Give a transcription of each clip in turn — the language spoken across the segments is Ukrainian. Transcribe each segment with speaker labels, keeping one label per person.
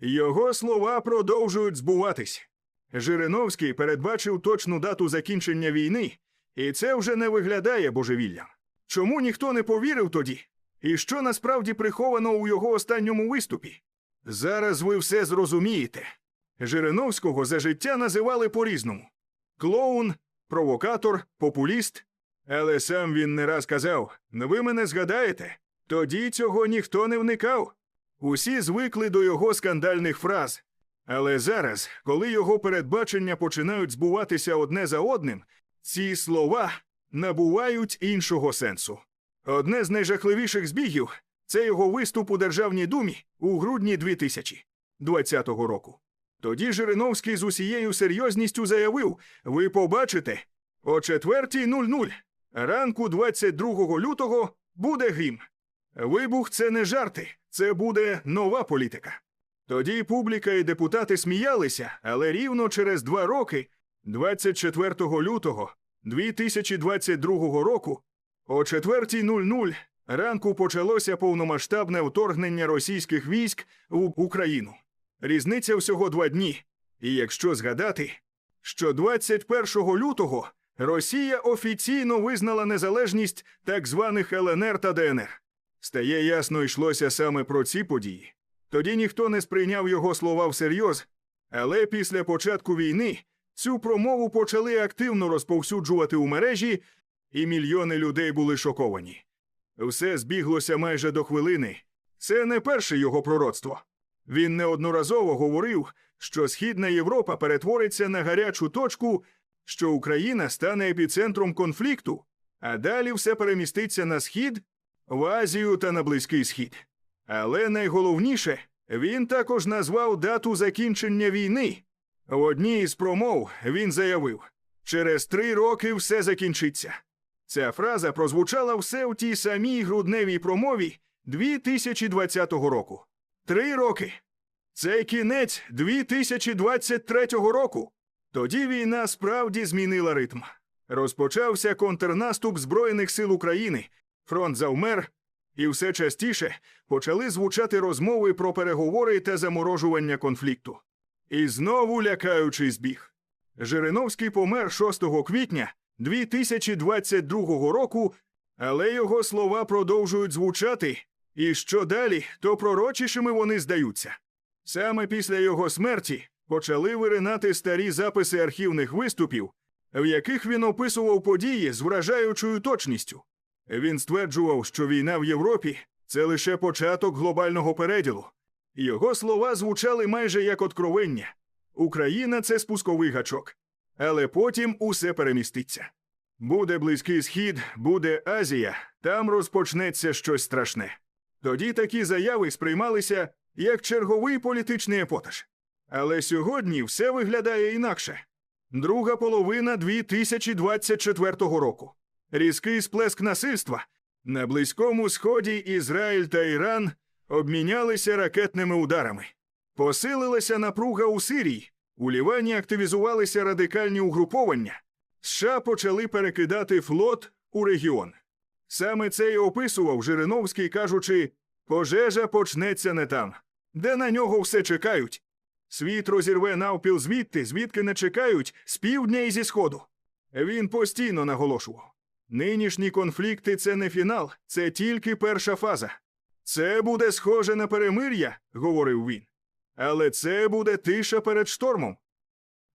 Speaker 1: Його слова продовжують збуватись. Жириновський передбачив точну дату закінчення війни, і це вже не виглядає божевіллям. Чому ніхто не повірив тоді? І що насправді приховано у його останньому виступі? Зараз ви все зрозумієте. Жириновського за життя називали по-різному: клоун, провокатор, популіст. Але сам він не раз казав: ви мене згадаєте? Тоді цього ніхто не вникав. Усі звикли до його скандальних фраз. Але зараз, коли його передбачення починають збуватися одне за одним, ці слова набувають іншого сенсу. Одне з найжахливіших збігів це його виступ у Державній думі у грудні 2020 року. Тоді Жириновський з усією серйозністю заявив: ви побачите, о 4.00 ранку 22 лютого буде грім. Вибух це не жарти, це буде нова політика. Тоді публіка і депутати сміялися, але рівно через два роки, 24 лютого 2022 року, о 4.00 ранку почалося повномасштабне вторгнення російських військ в Україну. Різниця всього два дні. І якщо згадати, що 21 лютого Росія офіційно визнала незалежність так званих ЛНР та ДНР. Стає ясно, йшлося саме про ці події. Тоді ніхто не сприйняв його слова всерйоз, але після початку війни цю промову почали активно розповсюджувати у мережі, і мільйони людей були шоковані. Все збіглося майже до хвилини. Це не перше його пророцтво. Він неодноразово говорив, що Східна Європа перетвориться на гарячу точку, що Україна стане епіцентром конфлікту, а далі все переміститься на схід, в Азію та на Близький Схід. Але найголовніше, він також назвав дату закінчення війни. В одній із промов він заявив: через три роки все закінчиться. Ця фраза прозвучала все в тій самій грудневій промові 2020 року. Три роки. Це кінець 2023 року. Тоді війна справді змінила ритм. Розпочався контрнаступ Збройних сил України, фронт завмер, і все частіше почали звучати розмови про переговори та заморожування конфлікту. І знову лякаючий збіг. Жириновський помер 6 квітня 2022 року, але його слова продовжують звучати, і що далі, то пророчішими вони здаються. Саме після його смерті почали виринати старі записи архівних виступів, в яких він описував події з вражаючою точністю. Він стверджував, що війна в Європі це лише початок глобального переділу. Його слова звучали майже як откровення. Україна це спусковий гачок. Але потім усе переміститься. Буде Близький Схід, буде Азія, там розпочнеться щось страшне. Тоді такі заяви сприймалися як черговий політичний епотаж. Але сьогодні все виглядає інакше. Друга половина 2024 року. Різкий сплеск насильства. На Близькому Сході Ізраїль та Іран обмінялися ракетними ударами. Посилилася напруга у Сирії. У Лівані активізувалися радикальні угруповання. США почали перекидати флот у регіон. Саме це й описував Жириновський, кажучи, пожежа почнеться не там, де на нього все чекають. Світ розірве навпіл звідти, звідки не чекають, з півдня і зі сходу. Він постійно наголошував. Нинішні конфлікти це не фінал, це тільки перша фаза. Це буде схоже на перемир'я, говорив він. Але це буде тиша перед штормом.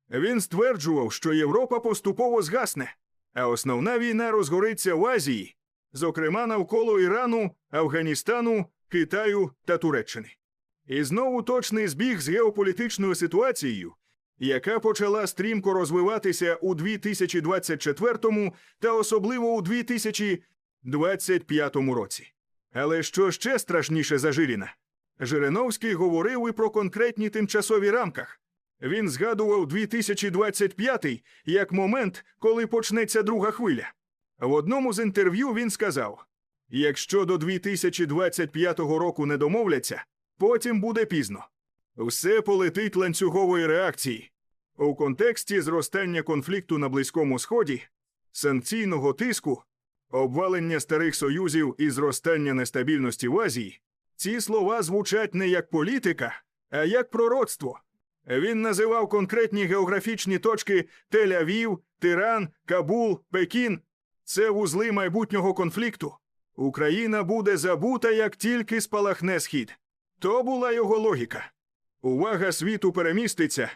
Speaker 1: Він стверджував, що Європа поступово згасне, а основна війна розгориться в Азії, зокрема навколо Ірану, Афганістану, Китаю та Туреччини. І знову точний збіг з геополітичною ситуацією, яка почала стрімко розвиватися у 2024 та особливо у 2025 році. Але що ще страшніше за Жиріна? Жириновський говорив і про конкретні тимчасові рамках. Він згадував 2025 як момент, коли почнеться друга хвиля. В одному з інтерв'ю він сказав: якщо до 2025 року не домовляться, потім буде пізно. Все полетить ланцюгової реакції. У контексті зростання конфлікту на Близькому Сході, санкційного тиску, обвалення старих союзів і зростання нестабільності в Азії, ці слова звучать не як політика, а як пророцтво. Він називав конкретні географічні точки Тель-Авів, Тиран, Кабул, Пекін. Це вузли майбутнього конфлікту. Україна буде забута, як тільки спалахне схід. То була його логіка. Увага світу переміститься,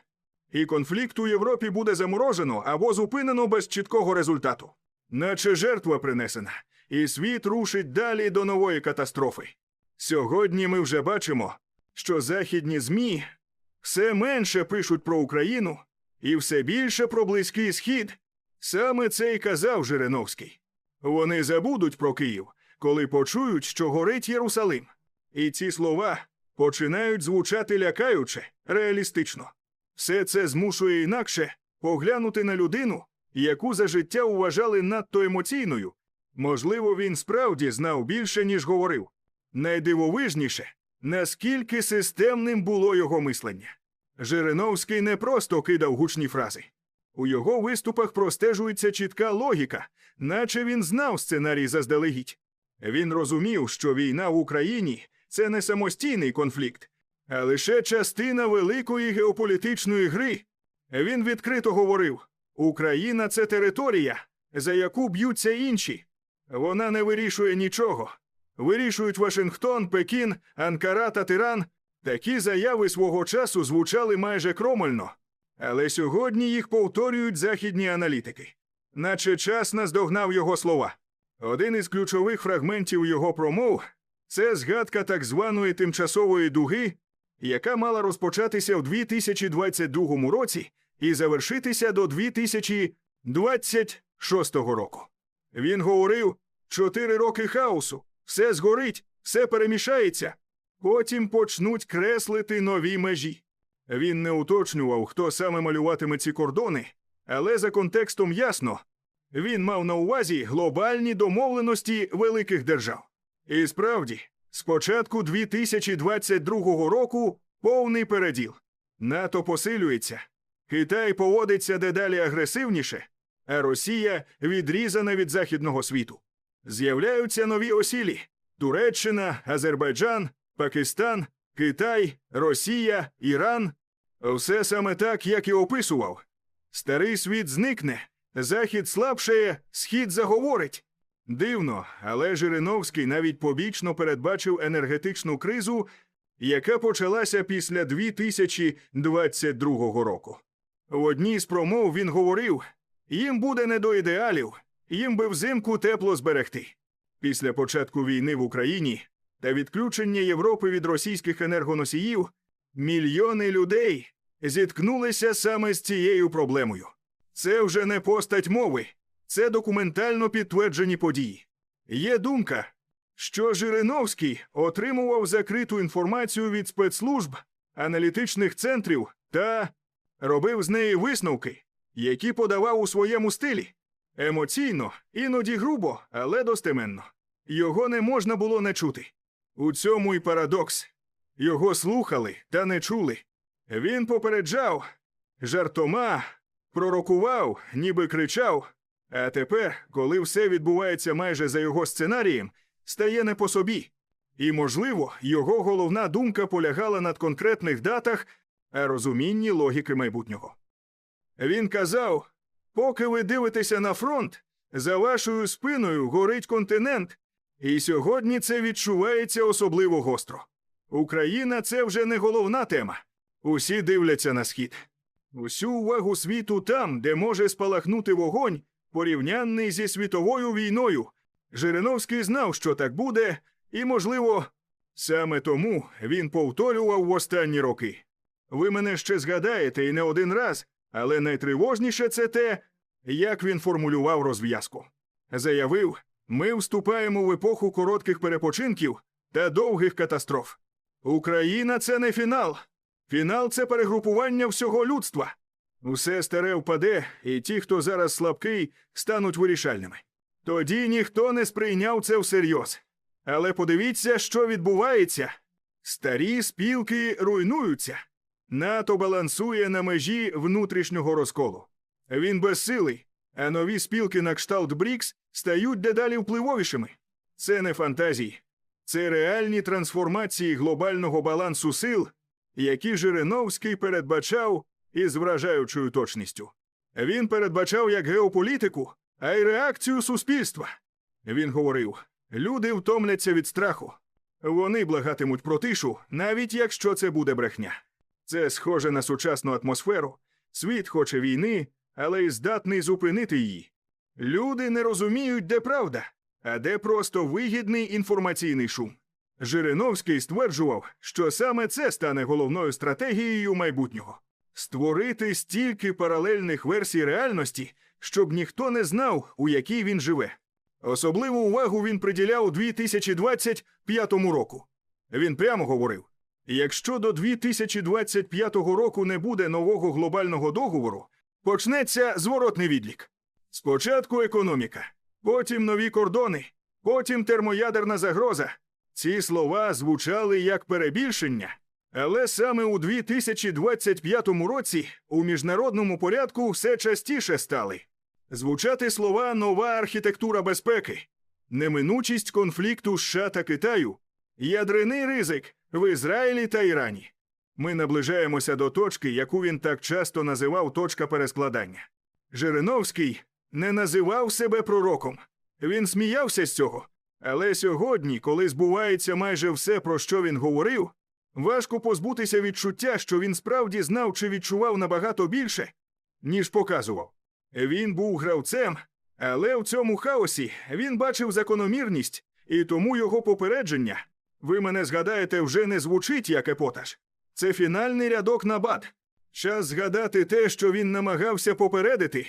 Speaker 1: і конфлікт у Європі буде заморожено або зупинено без чіткого результату. Наче жертва принесена, і світ рушить далі до нової катастрофи. Сьогодні ми вже бачимо, що західні ЗМІ все менше пишуть про Україну і все більше про Близький Схід. Саме це й казав Жириновський. Вони забудуть про Київ, коли почують, що горить Єрусалим. І ці слова починають звучати лякаюче, реалістично. Все це змушує інакше поглянути на людину, яку за життя вважали надто емоційною. Можливо, він справді знав більше, ніж говорив. Найдивовижніше, наскільки системним було його мислення. Жириновський не просто кидав гучні фрази. У його виступах простежується чітка логіка, наче він знав сценарій заздалегідь. Він розумів, що війна в Україні це не самостійний конфлікт, а лише частина великої геополітичної гри. Він відкрито говорив: Україна це територія, за яку б'ються інші. Вона не вирішує нічого. Вирішують Вашингтон, Пекін, Анкара та Тиран. Такі заяви свого часу звучали майже кромольно, але сьогодні їх повторюють західні аналітики. Наче час наздогнав його слова. Один із ключових фрагментів його промов це згадка так званої тимчасової дуги, яка мала розпочатися в 2022 році і завершитися до 2026 року. Він говорив: чотири роки хаосу, все згорить, все перемішається. Потім почнуть креслити нові межі. Він не уточнював, хто саме малюватиме ці кордони, але за контекстом ясно він мав на увазі глобальні домовленості великих держав. І справді, з початку 2022 року повний переділ. НАТО посилюється, Китай поводиться дедалі агресивніше, а Росія відрізана від західного світу. З'являються нові осілі: Туреччина, Азербайджан, Пакистан, Китай, Росія, Іран. Все саме так, як і описував. Старий світ зникне, захід слабшає, схід заговорить. Дивно, але Жириновський навіть побічно передбачив енергетичну кризу, яка почалася після 2022 року. В одній з промов він говорив: їм буде не до ідеалів, їм би взимку тепло зберегти. Після початку війни в Україні та відключення Європи від російських енергоносіїв мільйони людей зіткнулися саме з цією проблемою. Це вже не постать мови, це документально підтверджені події. Є думка, що Жириновський отримував закриту інформацію від спецслужб, аналітичних центрів та робив з неї висновки, які подавав у своєму стилі. Емоційно, іноді грубо, але достеменно. Його не можна було не чути. У цьому й парадокс. Його слухали та не чули. Він попереджав, жартома, пророкував, ніби кричав. А тепер, коли все відбувається майже за його сценарієм, стає не по собі. І, можливо, його головна думка полягала над конкретних датах, а розумінні логіки майбутнього. Він казав: поки ви дивитеся на фронт, за вашою спиною горить континент, і сьогодні це відчувається особливо гостро. Україна це вже не головна тема. Усі дивляться на схід. Усю увагу світу там, де може спалахнути вогонь, порівнянний зі світовою війною. Жириновський знав, що так буде, і, можливо, саме тому він повторював в останні роки. Ви мене ще згадаєте і не один раз, але найтривожніше це те, як він формулював розв'язку. Заявив, ми вступаємо в епоху коротких перепочинків та довгих катастроф. Україна це не фінал. Фінал це перегрупування всього людства. Усе старе впаде, і ті, хто зараз слабкий, стануть вирішальними. Тоді ніхто не сприйняв це всерйоз. Але подивіться, що відбувається. Старі спілки руйнуються. НАТО балансує на межі внутрішнього розколу. Він безсилий, а нові спілки на кшталт Брікс стають дедалі впливовішими. Це не фантазії, це реальні трансформації глобального балансу сил, які Жириновський передбачав із вражаючою точністю. Він передбачав як геополітику, а й реакцію суспільства. Він говорив: люди втомляться від страху. Вони благатимуть про тишу, навіть якщо це буде брехня. Це схоже на сучасну атмосферу. Світ хоче війни, але й здатний зупинити її. Люди не розуміють, де правда, а де просто вигідний інформаційний шум. Жириновський стверджував, що саме це стане головною стратегією майбутнього створити стільки паралельних версій реальності, щоб ніхто не знав, у якій він живе. Особливу увагу він приділяв 2025 року. Він прямо говорив: якщо до 2025 року не буде нового глобального договору, почнеться зворотний відлік. Спочатку економіка, потім нові кордони, потім термоядерна загроза. Ці слова звучали як перебільшення, але саме у 2025 році у міжнародному порядку все частіше стали звучати слова нова архітектура безпеки, неминучість конфлікту США та Китаю, ядерний ризик в Ізраїлі та Ірані. Ми наближаємося до точки, яку він так часто називав точка перескладання. Жириновський не називав себе пророком. Він сміявся з цього. Але сьогодні, коли збувається майже все, про що він говорив, важко позбутися відчуття, що він справді знав чи відчував набагато більше, ніж показував. Він був гравцем, але в цьому хаосі він бачив закономірність, і тому його попередження, ви мене згадаєте, вже не звучить як епотаж. Це фінальний рядок на бат. Час згадати те, що він намагався попередити.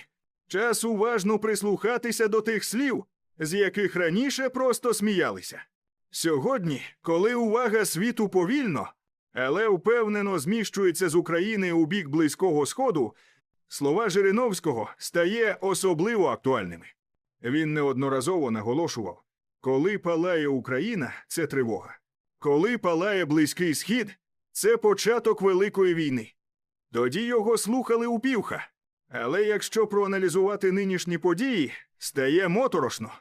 Speaker 1: Час уважно прислухатися до тих слів, з яких раніше просто сміялися. Сьогодні, коли увага світу повільно, але впевнено зміщується з України у бік Близького Сходу, слова Жириновського стає особливо актуальними. Він неодноразово наголошував: коли палає Україна, це тривога. Коли палає Близький Схід, це початок Великої війни. Тоді його слухали упівха. Але якщо проаналізувати нинішні події, стає моторошно.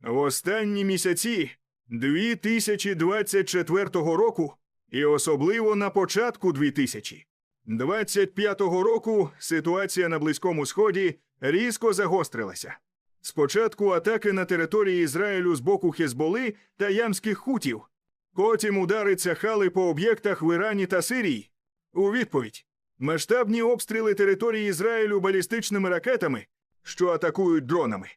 Speaker 1: В останні місяці 2024 року, і особливо на початку 2025 року ситуація на Близькому Сході різко загострилася. Спочатку атаки на території Ізраїлю з боку Хезболи та ямських хутів, потім удари цяхали по об'єктах в Ірані та Сирії. У відповідь масштабні обстріли території Ізраїлю балістичними ракетами, що атакують дронами,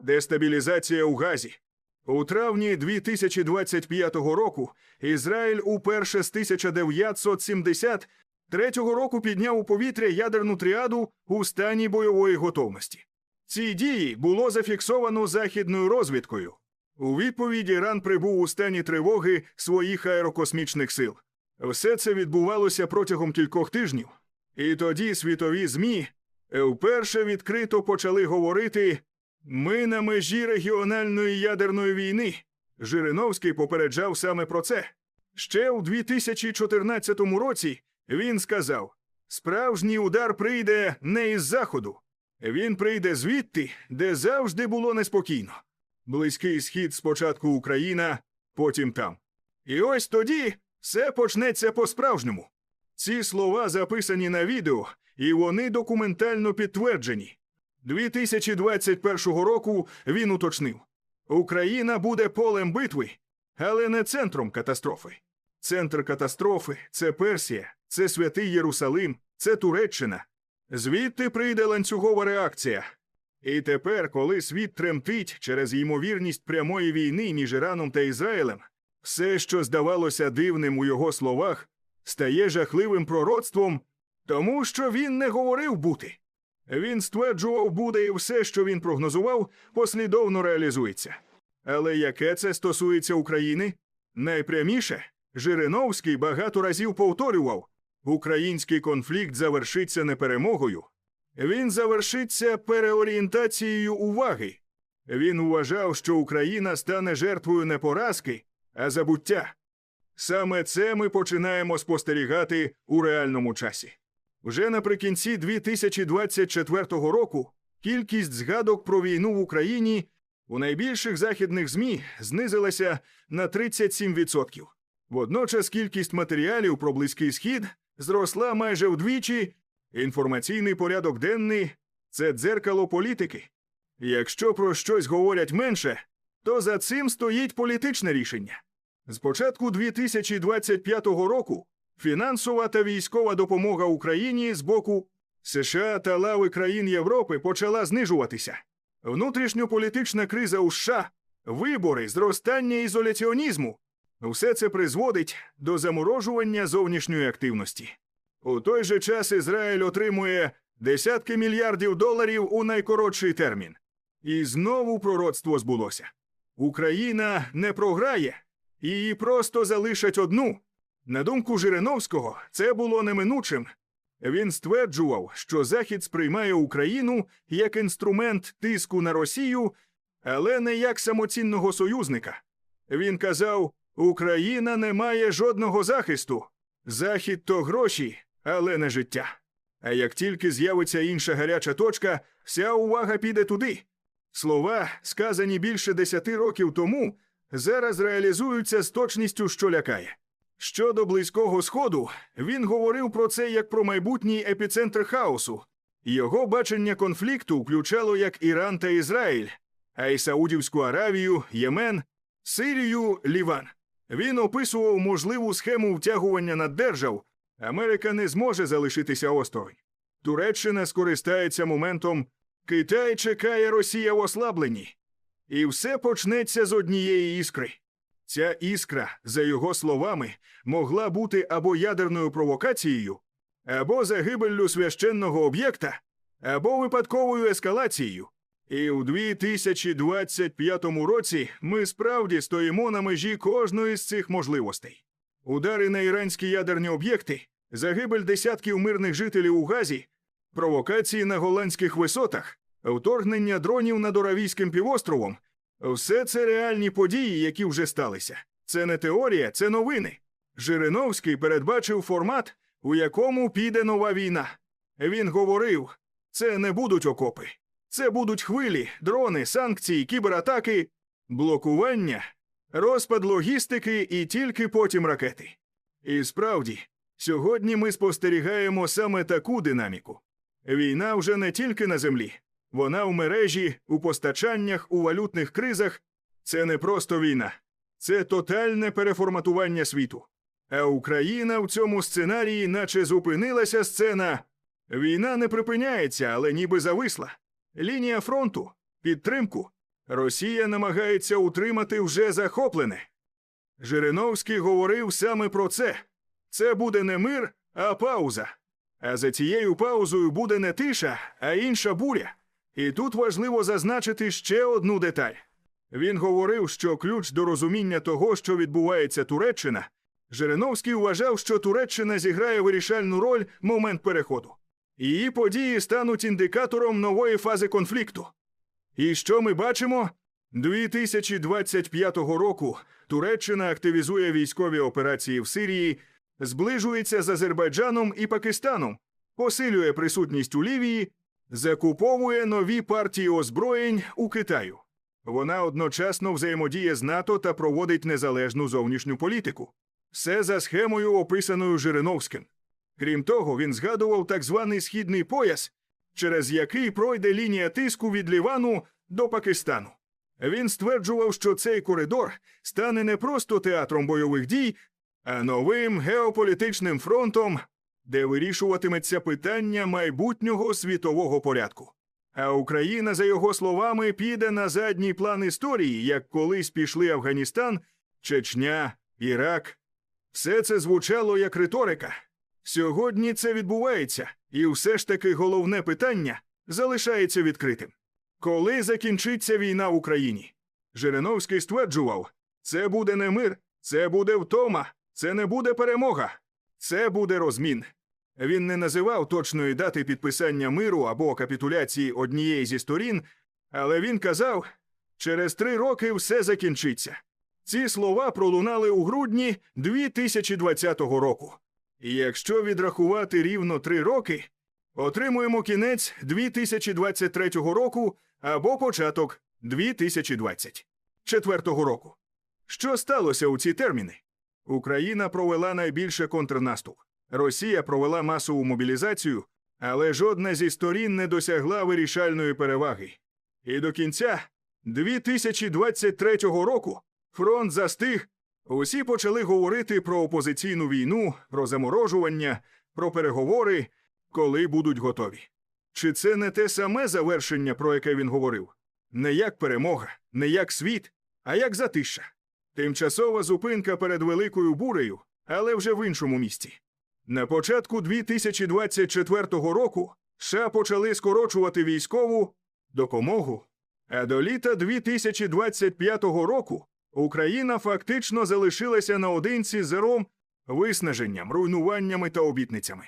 Speaker 1: дестабілізація у Газі. У травні 2025 року Ізраїль уперше з 1973 року підняв у повітря ядерну тріаду у стані бойової готовності. Ці дії було зафіксовано західною розвідкою. У відповідь Іран прибув у стані тривоги своїх аерокосмічних сил. Все це відбувалося протягом кількох тижнів. І тоді світові ЗМІ вперше відкрито почали говорити ми на межі регіональної ядерної війни. Жириновський попереджав саме про це. Ще у 2014 році він сказав: справжній удар прийде не із заходу, він прийде звідти, де завжди було неспокійно. Близький схід спочатку Україна, потім там. І ось тоді все почнеться по-справжньому. Ці слова записані на відео, і вони документально підтверджені. 2021 року він уточнив: Україна буде полем битви, але не центром катастрофи. Центр катастрофи це Персія, це Святий Єрусалим, це Туреччина. Звідти прийде ланцюгова реакція. І тепер, коли світ тремтить через ймовірність прямої війни між Іраном та Ізраїлем, все, що здавалося дивним у його словах, стає жахливим пророцтвом, тому що він не говорив бути. Він стверджував, буде і все, що він прогнозував, послідовно реалізується. Але яке це стосується України? Найпряміше, Жириновський багато разів повторював український конфлікт завершиться не перемогою, він завершиться переорієнтацією уваги. Він вважав, що Україна стане жертвою не поразки, а забуття. Саме це ми починаємо спостерігати у реальному часі. Вже наприкінці 2024 року кількість згадок про війну в Україні у найбільших західних ЗМІ знизилася на 37%. Водночас кількість матеріалів про Близький Схід зросла майже вдвічі. Інформаційний порядок денний це дзеркало політики. Якщо про щось говорять менше, то за цим стоїть політичне рішення. З початку 2025 року фінансова та військова допомога Україні з боку США та лави країн Європи почала знижуватися. Внутрішньополітична криза у США, вибори, зростання ізоляціонізму все це призводить до заморожування зовнішньої активності. У той же час Ізраїль отримує десятки мільярдів доларів у найкоротший термін. І знову пророцтво збулося. Україна не програє, її просто залишать одну. На думку Жириновського, це було неминучим. Він стверджував, що Захід сприймає Україну як інструмент тиску на Росію, але не як самоцінного союзника. Він казав: Україна не має жодного захисту. Захід то гроші, але не життя. А як тільки з'явиться інша гаряча точка, вся увага піде туди. Слова, сказані більше десяти років тому, зараз реалізуються з точністю, що лякає. Щодо Близького Сходу, він говорив про це як про майбутній епіцентр хаосу. Його бачення конфлікту включало як Іран та Ізраїль, а й Саудівську Аравію, Ємен, Сирію, Ліван. Він описував можливу схему втягування наддержав. Америка не зможе залишитися осторонь. Туреччина скористається моментом Китай чекає Росія в ослабленні. І все почнеться з однієї іскри. Ця іскра, за його словами, могла бути або ядерною провокацією, або загибеллю священного об'єкта, або випадковою ескалацією. І у 2025 році ми справді стоїмо на межі кожної з цих можливостей. Удари на іранські ядерні об'єкти, загибель десятків мирних жителів у Газі, провокації на голландських висотах, вторгнення дронів над Оравійським півостровом все це реальні події, які вже сталися. Це не теорія, це новини. Жириновський передбачив формат, у якому піде нова війна. Він говорив: це не будуть окопи, це будуть хвилі, дрони, санкції, кібератаки, блокування, розпад логістики і тільки потім ракети. І справді, сьогодні ми спостерігаємо саме таку динаміку. Війна вже не тільки на землі, вона в мережі, у постачаннях, у валютних кризах. Це не просто війна, це тотальне переформатування світу. А Україна в цьому сценарії, наче зупинилася сцена. Війна не припиняється, але ніби зависла. Лінія фронту, підтримку. Росія намагається утримати вже захоплене. Жириновський говорив саме про це. Це буде не мир, а пауза. А за цією паузою буде не тиша, а інша буря. І тут важливо зазначити ще одну деталь. Він говорив, що ключ до розуміння того, що відбувається Туреччина, Жириновський вважав, що Туреччина зіграє вирішальну роль в момент переходу. Її події стануть індикатором нової фази конфлікту. І що ми бачимо? 2025 року Туреччина активізує військові операції в Сирії, зближується з Азербайджаном і Пакистаном, посилює присутність у Лівії, закуповує нові партії озброєнь у Китаю. Вона одночасно взаємодіє з НАТО та проводить незалежну зовнішню політику. Все за схемою, описаною Жириновським. Крім того, він згадував так званий східний пояс, через який пройде лінія тиску від Лівану до Пакистану. Він стверджував, що цей коридор стане не просто театром бойових дій, а новим геополітичним фронтом, де вирішуватиметься питання майбутнього світового порядку. А Україна, за його словами, піде на задній план історії, як колись пішли Афганістан, Чечня, Ірак. Все це звучало як риторика. Сьогодні це відбувається, і все ж таки головне питання залишається відкритим. Коли закінчиться війна в Україні? Жириновський стверджував, це буде не мир, це буде втома, це не буде перемога, це буде розмін. Він не називав точної дати підписання миру або капітуляції однієї зі сторін, але він казав, через три роки все закінчиться. Ці слова пролунали у грудні 2020 року. І якщо відрахувати рівно три роки, отримуємо кінець 2023 року або початок 2024 року. Що сталося у ці терміни? Україна провела найбільше контрнаступ. Росія провела масову мобілізацію, але жодна зі сторін не досягла вирішальної переваги. І до кінця 2023 року фронт застиг. Усі почали говорити про опозиційну війну, про заморожування, про переговори, коли будуть готові. Чи це не те саме завершення, про яке він говорив? Не як перемога, не як світ, а як затища. Тимчасова зупинка перед великою бурею, але вже в іншому місці. На початку 2024 року США почали скорочувати військову допомогу, а до літа 2025 року Україна фактично залишилася наодинці з зером, виснаженням, руйнуваннями та обітницями.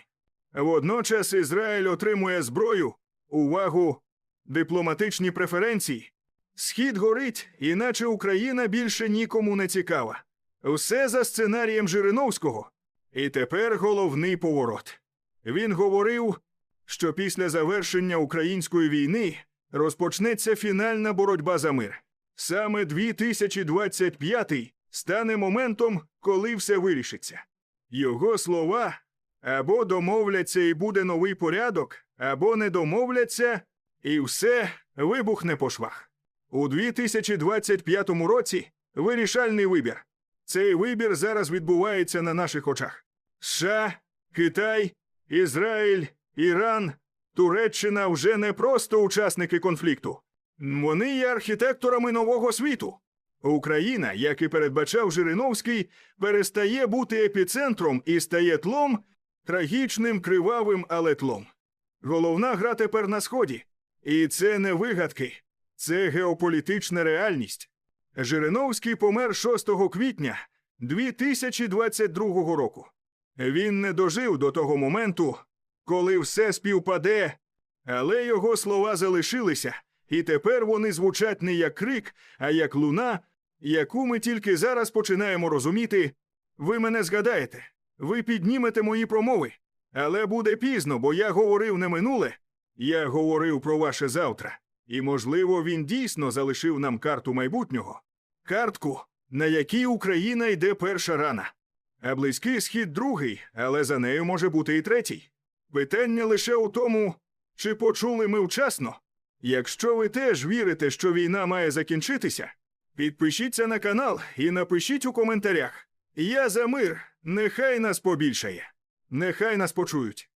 Speaker 1: Водночас Ізраїль отримує зброю, увагу, дипломатичні преференції. Схід горить, іначе Україна більше нікому не цікава. Все за сценарієм Жириновського. І тепер головний поворот. Він говорив, що після завершення української війни розпочнеться фінальна боротьба за мир. Саме 2025 стане моментом, коли все вирішиться. Його слова або домовляться і буде новий порядок, або не домовляться, і все вибухне по швах. У 2025 році вирішальний вибір. Цей вибір зараз відбувається на наших очах. США, Китай, Ізраїль, Іран, Туреччина вже не просто учасники конфлікту. Вони є архітекторами нового світу. Україна, як і передбачав Жириновський, перестає бути епіцентром і стає тлом, трагічним, кривавим, але тлом. Головна гра тепер на сході. І це не вигадки, це геополітична реальність. Жириновський помер 6 квітня 2022 року. Він не дожив до того моменту, коли все співпаде, але його слова залишилися, і тепер вони звучать не як крик, а як луна, яку ми тільки зараз починаємо розуміти. Ви мене згадаєте, ви піднімете мої промови, але буде пізно, бо я говорив не минуле, я говорив про ваше завтра. І, можливо, він дійсно залишив нам карту майбутнього, картку, на якій Україна йде перша рана. А близький схід другий, але за нею може бути і третій. Питання лише у тому, чи почули ми вчасно. Якщо ви теж вірите, що війна має закінчитися, підпишіться на канал і напишіть у коментарях. Я за мир, нехай нас побільшає, нехай нас почують.